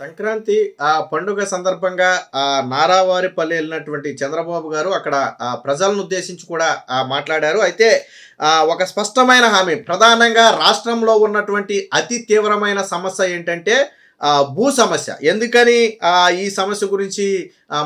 సంక్రాంతి ఆ పండుగ సందర్భంగా ఆ నారావారిపల్లి వెళ్ళినటువంటి చంద్రబాబు గారు అక్కడ ఆ ప్రజలను ఉద్దేశించి కూడా ఆ మాట్లాడారు. అయితే ఆ ఒక స్పష్టమైన హామీ ప్రధానంగా రాష్ట్రంలో ఉన్నటువంటి అతి తీవ్రమైన సమస్య ఏంటంటే భూ సమస్య. ఎందుకని ఈ సమస్య గురించి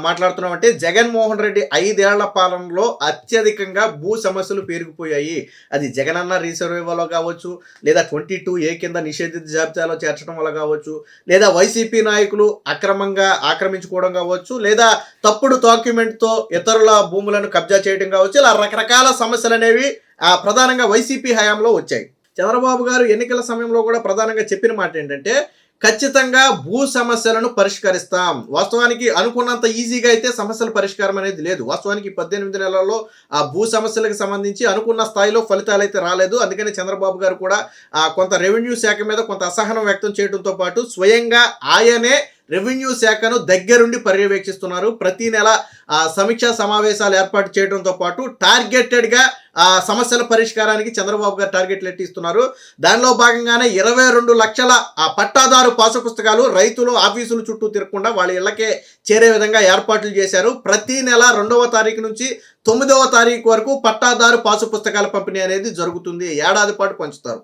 మాట్లాడుతున్నాం మాట్లాడుతున్నామంటే జగన్మోహన్ రెడ్డి ఐదేళ్ళ పాలనలో అత్యధికంగా భూ సమస్యలు పెరిగిపోయాయి అది జగనన్న రీసర్వేలో కావచ్చు లేదా ట్వంటీ టూ ఏ కింద నిషేధిత జాబితాలో చేర్చడం వల్ల కావచ్చు లేదా వైసీపీ నాయకులు అక్రమంగా ఆక్రమించుకోవడం కావచ్చు లేదా తప్పుడు డాక్యుమెంట్తో ఇతరుల భూములను కబ్జా చేయడం కావచ్చు ఇలా రకరకాల సమస్యలు అనేవి ప్రధానంగా వైసీపీ హయాంలో వచ్చాయి. చంద్రబాబు గారు ఎన్నికల సమయంలో కూడా ప్రధానంగా చెప్పిన మాట ఏంటంటే ఖచ్చితంగా భూ సమస్యలను పరిష్కరిస్తాం. వాస్తవానికి అనుకున్నంత ఈజీగా అయితే సమస్యల పరిష్కారం అనేది లేదు. వాస్తవానికి పద్దెనిమిది నెలల్లో ఆ భూ సమస్యలకు సంబంధించి అనుకున్న స్థాయిలో ఫలితాలు అయితే రాలేదు. అందుకని చంద్రబాబు గారు కూడా కొంత రెవెన్యూ శాఖ మీద కొంత అసహనం వ్యక్తం చేయడంతో పాటు స్వయంగా ఆయనే రెవెన్యూ శాఖను దగ్గరుండి పర్యవేక్షిస్తున్నారు. ప్రతి నెల సమీక్షా సమావేశాలు ఏర్పాటు చేయడంతో పాటు టార్గెటెడ్గా ఆ సమస్యల పరిష్కారానికి చంద్రబాబు గారు టార్గెట్లు ఎట్టిస్తున్నారు. దానిలో భాగంగానే ఇరవై రెండు లక్షల ఆ పట్టాదారు పాసు పుస్తకాలు రైతులు ఆఫీసులు చుట్టూ తిరగకుండా వాళ్ళ ఇళ్ళకే చేరే విధంగా ఏర్పాట్లు చేశారు. ప్రతి నెల రెండవ తారీఖు నుంచి తొమ్మిదవ తారీఖు వరకు పట్టాదారు పాసు పుస్తకాల పంపిణీ అనేది జరుగుతుంది. ఏడాది పాటు పంచుతారు.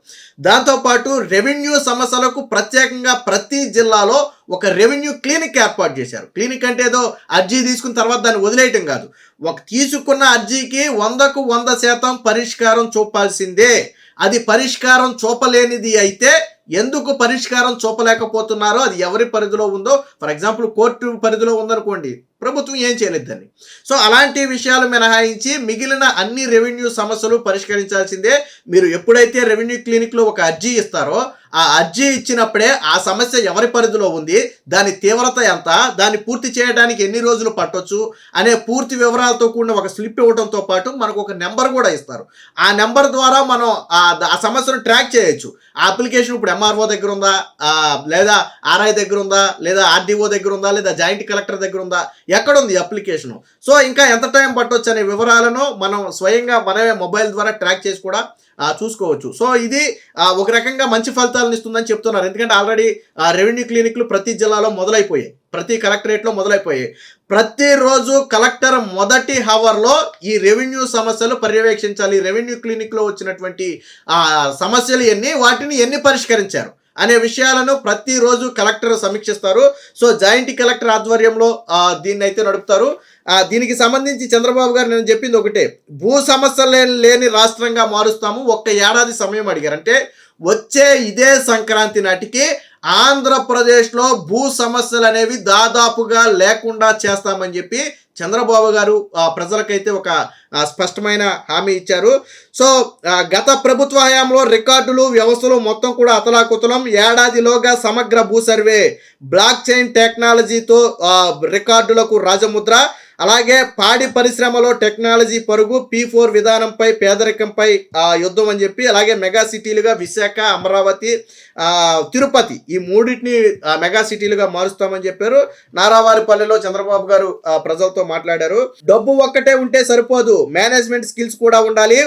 దాంతోపాటు రెవెన్యూ సమస్యలకు ప్రత్యేకంగా ప్రతి జిల్లాలో ఒక రెవెన్యూ క్లినిక్ ఏర్పాటు చేశారు. క్లినిక్ అంటే ఏదో అర్జీ తీసుకున్న తర్వాత దాన్ని వదిలేయటం కాదు. ఒక తీసుకున్న అర్జీకి వందకు వంద శాతం పరిష్కారం చూపాల్సిందే. అది పరిష్కారం చూపలేనిది అయితే ఎందుకు పరిష్కారం చూపలేకపోతున్నారో అది ఎవరి పరిధిలో ఉందో ఫర్ ఎగ్జాంపుల్ కోర్టు పరిధిలో ఉందనుకోండి ప్రభుత్వం ఏం చేయలేదు దాన్ని. సో అలాంటి విషయాలు మినహాయించి మిగిలిన అన్ని రెవెన్యూ సమస్యలు పరిష్కరించాల్సిందే. మీరు ఎప్పుడైతే రెవెన్యూ క్లినిక్లో ఒక అర్జీ ఇస్తారో ఆ అర్జీ ఇచ్చినప్పుడే ఆ సమస్య ఎవరి పరిధిలో ఉంది దాని తీవ్రత ఎంత దాన్ని పూర్తి చేయడానికి ఎన్ని రోజులు పట్టొచ్చు అనే పూర్తి వివరాలతో కూడిన ఒక స్లిప్ ఇవ్వడంతో పాటు మనకు ఒక నెంబర్ కూడా ఇస్తారు. ఆ నెంబర్ ద్వారా మనం ఆ ఆ సమస్యను ట్రాక్ చేయొచ్చు. ఆ అప్లికేషన్ ఇప్పుడు ఎంఆర్ఓ దగ్గర ఉందా లేదా ఆర్ఐ దగ్గర ఉందా లేదా ఆర్డీఓ దగ్గర ఉందా లేదా జాయింట్ కలెక్టర్ దగ్గర ఉందా ఎక్కడ ఉంది అప్లికేషన్? సో ఇంకా ఎంత టైం పట్టొచ్చు అనే వివరాలను మనం స్వయంగా మనమే మొబైల్ ద్వారా ట్రాక్ చేసి కూడా చూసుకోవచ్చు. సో ఇది ఒక రకంగా మంచి ఫలితాలను ఇస్తుందని చెప్తున్నారు. ఎందుకంటే ఆల్రెడీ రెవెన్యూ క్లినిక్లు ప్రతి జిల్లాలో మొదలైపోయాయి. ప్రతి కలెక్టరేట్లో మొదలైపోయాయి. ప్రతిరోజు కలెక్టర్ మొదటి హవర్లో ఈ రెవెన్యూ సమస్యలు పర్యవేక్షించాలి. రెవెన్యూ క్లినిక్లో వచ్చినటువంటి ఆ, సమస్యలు ఎన్ని వాటిని ఎన్ని పరిష్కరించారు? అనే విషయాలను ప్రతిరోజు కలెక్టర్ సమీక్షిస్తారు. సో జాయింట్ కలెక్టర్ ఆధ్వర్యంలో దీన్ని అయితే నడుపుతారు. దీనికి సంబంధించి చంద్రబాబు గారు నేను చెప్పింది ఒకటే. భూ సమస్యలు లేని రాష్ట్రంగా మారుస్తాము. ఒక్క ఏడాది సమయం అడిగారు. అంటే వచ్చే ఇదే సంక్రాంతి నాటికి ఆంధ్రప్రదేశ్లో భూ సమస్యలు అనేవి దాదాపుగా లేకుండా చేస్తామని చెప్పి చంద్రబాబు గారు ఆ, ప్రజలకైతే ఒక స్పష్టమైన హామీ ఇచ్చారు. సో గత ప్రభుత్వ హయాంలో రికార్డులు వ్యవస్థలు మొత్తం కూడా అతలాకుతలం. ఏడాదిలోగా సమగ్ర భూ సర్వే బ్లాక్ చైన్ టెక్నాలజీతో రికార్డులకు రాజముద్ర. అలాగే పాడి పరిశ్రమలో టెక్నాలజీ పరుగు పీ ఫోర్ విధానంపై పేదరికంపై యుద్ధం అని చెప్పి అలాగే మెగా సిటీలుగా విశాఖ అమరావతి తిరుపతి ఈ మూడింటిని మెగా సిటీలుగా మారుస్తామని చెప్పారు. నారావారిపల్లెలో చంద్రబాబు గారు ఆ, ప్రజలతో మాట్లాడారు. డబ్బు ఒక్కటే ఉంటే సరిపోదు. మేనేజ్మెంట్ స్కిల్స్ కూడా ఉండాలి.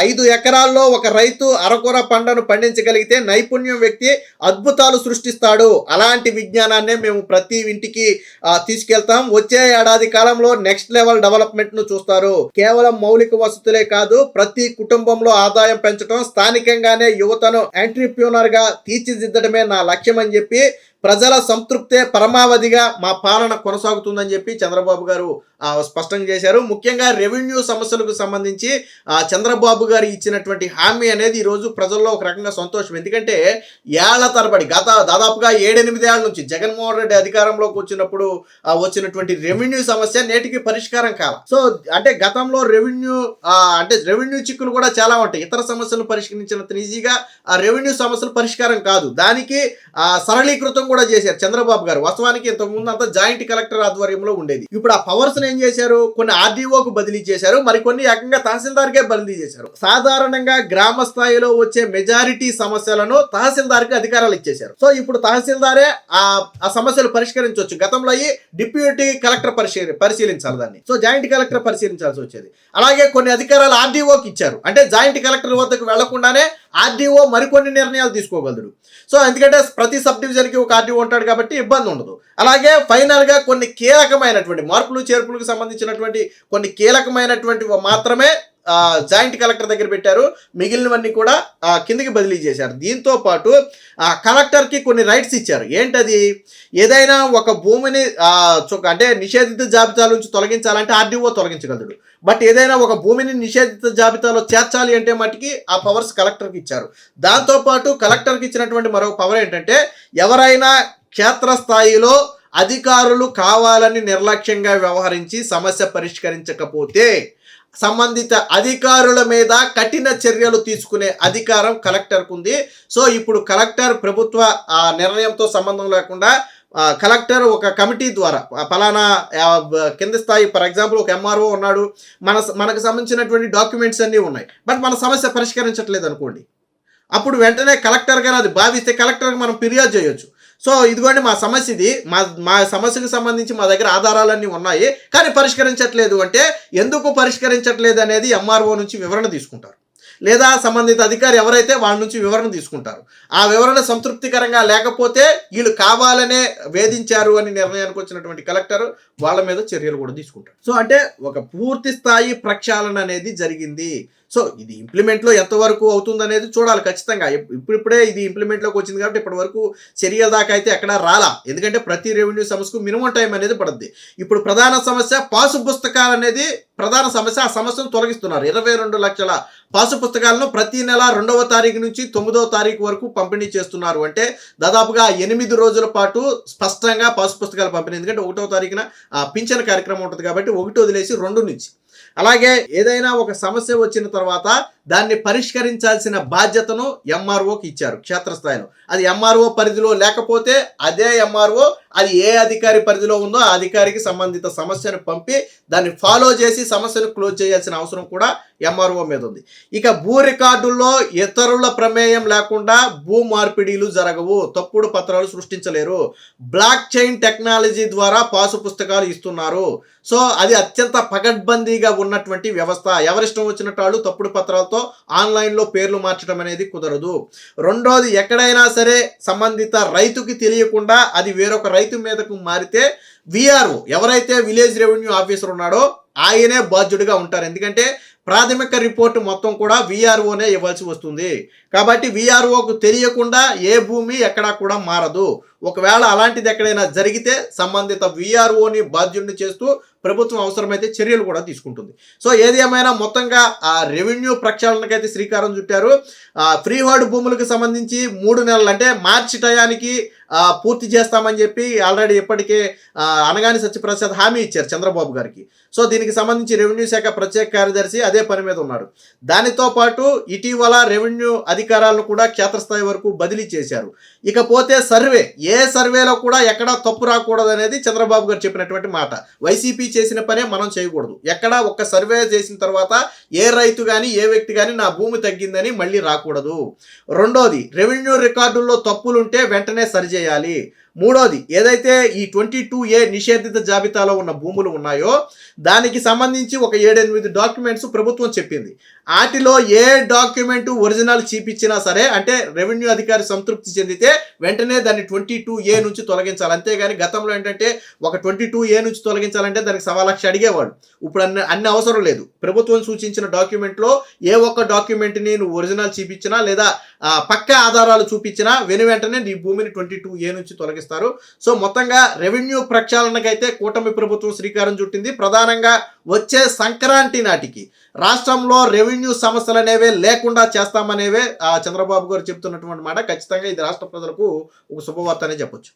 ఐదు ఎకరాల్లో ఒక రైతు అరకొర పంటను పండించగలిగితే నైపుణ్యం వ్యక్తి అద్భుతాలు సృష్టిస్తాడు. అలాంటి విజ్ఞానాన్నే మేము ప్రతి ఇంటికి తీసుకెళ్తాం. వచ్చే ఏడాది కాలంలో నెక్స్ట్ లెవెల్ డెవలప్మెంట్ను చూస్తారు. కేవలం మౌలిక వసతులే కాదు ప్రతి కుటుంబంలో ఆదాయం పెంచడం స్థానికంగానే యువతను ఎంట్రీప్యూనర్గా తీర్చిదిద్దడమే నా లక్ష్యం అని చెప్పి ప్రజల సంతృప్తే పరమావధిగా మా పాలన కొనసాగుతుందని చెప్పి చంద్రబాబు గారు ఆ, స్పష్టం చేశారు. ముఖ్యంగా రెవెన్యూ సమస్యలకు సంబంధించి చంద్రబాబు గారు ఇచ్చినటువంటి హామీ అనేది ఈరోజు ప్రజల్లో ఒక రకంగా సంతోషం. ఎందుకంటే ఏళ్ళ తరబడి గత దాదాపుగా ఏడెనిమిది ఏళ్ళ నుంచి జగన్మోహన్ రెడ్డి అధికారంలోకి వచ్చినప్పుడు వచ్చినటువంటి రెవెన్యూ సమస్య నేటికి పరిష్కారం కాల. సో అంటే గతంలో రెవెన్యూ అంటే రెవెన్యూ చిక్కులు కూడా చాలా ఉంటాయి. ఇతర సమస్యలను పరిష్కరించినంత ఈజీగా ఆ రెవెన్యూ సమస్యలు పరిష్కారం కాదు. దానికి సరళీకృతం కూడా చేశారు చంద్రబాబు గారు. వాస్తవానికి ఇంతకు ముందు అంతా జాయింట్ కలెక్టర్ ఆధ్వర్యంలో ఉండేది. ఇప్పుడు ఆ పవర్స్ ఏం చేశారు? కొన్ని ఆర్డీఓకు బదిలీ చేశారు. మరికొన్ని ఏకంగా తహసీల్దార్కే బదిలీ చేశారు. సాధారణంగా గ్రామ స్థాయిలో వచ్చే మెజారిటీ సమస్యలను తహసీల్దార్కి అధికారాలు ఇచ్చేశారు. సో ఇప్పుడు తహసీల్దారే ఆ ఆ సమస్యలు పరిష్కరించవచ్చు గతంలో అయ్యి డిప్యూటీ కలెక్టర్ పరిశీలి పరిశీలించాలి దాన్ని. సో జాయింట్ కలెక్టర్ పరిశీలించాల్సి వచ్చేది. అలాగే కొన్ని అధికారాలు ఆర్డీఓకి ఇచ్చారు. అంటే జాయింట్ కలెక్టర్ వద్దకు వెళ్ళకుండానే ఆర్డీఓ మరికొన్ని నిర్ణయాలు తీసుకోగలడు. సో ఎందుకంటే ప్రతి సబ్ డివిజన్కి ఒక ఆర్డీఓ ఉంటాడు కాబట్టి ఇబ్బంది ఉండదు. అలాగే ఫైనల్గా కొన్ని కీలకమైనటువంటి మార్పులు చేర్పులకు సంబంధించినటువంటి కొన్ని కీలకమైనటువంటి మాత్రమే జాయింట్ కలెక్టర్ దగ్గర పెట్టారు. మిగిలినవన్నీ కూడా కిందికి బదిలీ చేశారు. దీంతో పాటు ఆ, కలెక్టర్కి కొన్ని రైట్స్ ఇచ్చారు. ఏంటది? ఏదైనా ఒక భూమిని అంటే నిషేధిత జాబితా నుంచి తొలగించాలంటే ఆర్డీఓ తొలగించగలడు. బట్ ఏదైనా ఒక భూమిని నిషేధిత జాబితాలో చేర్చాలి అంటే మటుకి ఆ పవర్స్ కలెక్టర్కి ఇచ్చారు. దాంతోపాటు కలెక్టర్కి ఇచ్చినటువంటి మరో పవర్ ఏంటంటే ఎవరైనా క్షేత్రస్థాయిలో అధికారులు కావాలని నిర్లక్ష్యంగా వ్యవహరించి సమస్య పరిష్కరించకపోతే సంబంధిత అధికారుల మీద కఠిన చర్యలు తీసుకునే అధికారం కలెక్టర్కు ఉంది సో ఇప్పుడు కలెక్టర్ ప్రభుత్వ ఆ, నిర్ణయంతో సంబంధం లేకుండా కలెక్టర్ ఒక కమిటీ ద్వారా ఫలానా కింద స్థాయి ఫర్ ఎగ్జాంపుల్ ఒక ఎంఆర్ఓ ఉన్నాడు మన మనకు సంబంధించినటువంటి డాక్యుమెంట్స్ అన్నీ ఉన్నాయి బట్ మన సమస్య పరిష్కరించట్లేదు అనుకోండి. అప్పుడు వెంటనే కలెక్టర్ గారు అది భావిస్తే కలెక్టర్కి మనం ఫిర్యాదు చేయొచ్చు. సో ఇదిగోండి మా సమస్య ఇది మా మా సమస్యకు సంబంధించి మా దగ్గర ఆధారాలన్నీ ఉన్నాయి కానీ పరిష్కరించట్లేదు అంటే ఎందుకు పరిష్కరించట్లేదు అనేది ఎంఆర్ఓ నుంచి వివరణ తీసుకుంటారు. లేదా సంబంధిత అధికారి ఎవరైతే వాళ్ళ నుంచి వివరణ తీసుకుంటారు. ఆ వివరణ సంతృప్తికరంగా లేకపోతే వీళ్ళు కావాలనే వేధించారు అని నిర్ణయానికి వచ్చినటువంటి కలెక్టర్ వాళ్ళ మీద చర్యలు కూడా తీసుకుంటారు. సో అంటే ఒక పూర్తి స్థాయి ప్రక్షాళన అనేది జరిగింది. సో ఇది ఇంప్లిమెంట్లో ఎంతవరకు అవుతుంది అనేది చూడాలి ఖచ్చితంగా. ఇప్- ఇప్పుడిప్పుడే ఇది ఇంప్లిమెంట్లోకి వచ్చింది కాబట్టి ఇప్పటి వరకు చర్యల దాకా అయితే ఎక్కడ రాలా. ఎందుకంటే ప్రతి రెవెన్యూ సమస్యకు మినిమం టైం అనేది పడుద్ది. ఇప్పుడు ప్రధాన సమస్య పాసు పుస్తకాలు అనేది ప్రధాన సమస్య. ఆ సమస్యను తొలగిస్తున్నారు. ఇరవై రెండు లక్షల పాసు పుస్తకాలను ప్రతి నెల రెండవ తారీఖు నుంచి తొమ్మిదవ తారీఖు వరకు పంపిణీ చేస్తున్నారు. అంటే దాదాపుగా ఎనిమిది రోజుల పాటు స్పష్టంగా పాసు పుస్తకాలు పంపిణీ. ఎందుకంటే ఒకటో తారీఖున ఆ, పింఛన్ కార్యక్రమం ఉంటుంది కాబట్టి ఒకటి వదిలేసి రెండు నుంచి. అలాగే ఏదైనా ఒక సమస్య వచ్చిన తర్వాత దాన్ని పరిష్కరించాల్సిన బాధ్యతను ఎంఆర్ఓకి ఇచ్చారు క్షేత్రస్థాయిలో. అది ఎంఆర్ఓ పరిధిలో లేకపోతే అదే ఎంఆర్ఓ అది ఏ అధికారి పరిధిలో ఉందో ఆ అధికారికి సంబంధిత సమస్యను పంపి దాన్ని ఫాలో చేసి సమస్యను క్లోజ్ చేయాల్సిన అవసరం కూడా ఎంఆర్ఓ మీద ఉంది. ఇక భూ రికార్డుల్లో ఇతరుల ప్రమేయం లేకుండా భూ మార్పిడీలు జరగవు. తప్పుడు పత్రాలు సృష్టించలేరు. బ్లాక్ చైన్ టెక్నాలజీ ద్వారా పాసు పుస్తకాలు ఇస్తున్నారు. సో అది అత్యంత పకడ్బందీగా ఉన్నటువంటి వ్యవస్థ. ఎవరిష్టం వచ్చినట్టు వాళ్ళు తప్పుడు పత్రాలతో ఆన్లైన్లో పేర్లు మార్చడం అనేది కుదరదు. రెండోది ఎక్కడైనా సరే సంబంధిత రైతుకి తెలియకుండా అది వేరొక రైతు మీదకు మారితే విఆర్ఓ ఎవరైతే విలేజ్ రెవెన్యూ ఆఫీసర్ ఉన్నాడో ఆయనే బాధ్యుడిగా ఉంటారు. ఎందుకంటే ప్రాథమిక రిపోర్టు మొత్తం కూడా విఆర్ఓనే ఇవ్వాల్సి వస్తుంది. కాబట్టి విఆర్ఓకు తెలియకుండా ఏ భూమి ఎక్కడా కూడా మారదు. ఒకవేళ అలాంటిది ఎక్కడైనా జరిగితే సంబంధిత విఆర్ఓని బాధ్యుడిని చేస్తూ ప్రభుత్వం అవసరమైతే చర్యలు కూడా తీసుకుంటుంది. సో ఏది ఏమైనా మొత్తంగా ఆ రెవెన్యూ ప్రక్షాళనకైతే శ్రీకారం చుట్టారు. ఫ్రీ హోల్డ్ భూములకు సంబంధించి మూడు నెలలు అంటే మార్చి టయానికి పూర్తి చేస్తామని చెప్పి ఆల్రెడీ ఇప్పటికే అనగాని సత్యప్రసాద్ హామీ ఇచ్చారు చంద్రబాబు గారికి. సో దీనికి సంబంధించి రెవెన్యూ శాఖ ప్రత్యేక కార్యదర్శి అదే పని మీద ఉన్నాడు దానితో పాటు ఇటీవల రెవెన్యూ అధికారాలను కూడా క్షేత్రస్థాయి వరకు బదిలీ చేశారు. ఇకపోతే సర్వే ఏ సర్వేలో కూడా ఎక్కడా తప్పు రాకూడదు అనేది చంద్రబాబు గారు చెప్పినటువంటి మాట. వైసీపీ చేసిన పనే మనం చేయకూడదు. ఎక్కడా ఒక్క సర్వే చేసిన తర్వాత ఏ రైతు కానీ ఏ వ్యక్తి కానీ నా భూమి తగ్గిందని మళ్ళీ రాకూడదు. రెండోది రెవెన్యూ రికార్డుల్లో తప్పులుంటే వెంటనే సరిచేయాలి. మూడోది ఏదైతే ఈ ట్వంటీ టూ ఏ నిషేధిత జాబితాలో ఉన్న భూములు ఉన్నాయో దానికి సంబంధించి ఒక ఏడెనిమిది డాక్యుమెంట్స్ ప్రభుత్వం చెప్పింది. వాటిలో ఏ డాక్యుమెంట్ ఒరిజినల్ చూపించినా సరే అంటే రెవెన్యూ అధికారి సంతృప్తి చెందితే వెంటనే దాన్ని ట్వంటీ టూ ఏ నుంచి తొలగించాలి. అంతేగాని గతంలో ఏంటంటే ఒక ట్వంటీ టూ ఏ నుంచి తొలగించాలంటే దానికి సవా లక్ష అడిగేవాడు ఇప్పుడు అన్ని అన్ని అవసరం లేదు. ప్రభుత్వం సూచించిన డాక్యుమెంట్లో ఏ ఒక్క డాక్యుమెంట్ని నువ్వు ఒరిజినల్ చూపించినా లేదా పక్క పక్కా ఆధారాలు చూపించినా వెను వెంటనే నీ భూమిని ట్వంటీ టూ ఏ నుంచి చేస్తారు. సో మొత్తంగా రెవెన్యూ ప్రక్షాళనకైతే కూటమి ప్రభుత్వం శ్రీకారం చుట్టింది. ప్రధానంగా వచ్చే సంక్రాంతి నాటికి రాష్ట్రంలో రెవెన్యూ సమస్యలు అనేవే లేకుండా చేస్తామనేవే ఆ, చంద్రబాబు గారు చెప్తున్నటువంటి మాట. ఖచ్చితంగా ఇది రాష్ట్ర ప్రజలకు ఒక శుభవార్త అనే చెప్పొచ్చు.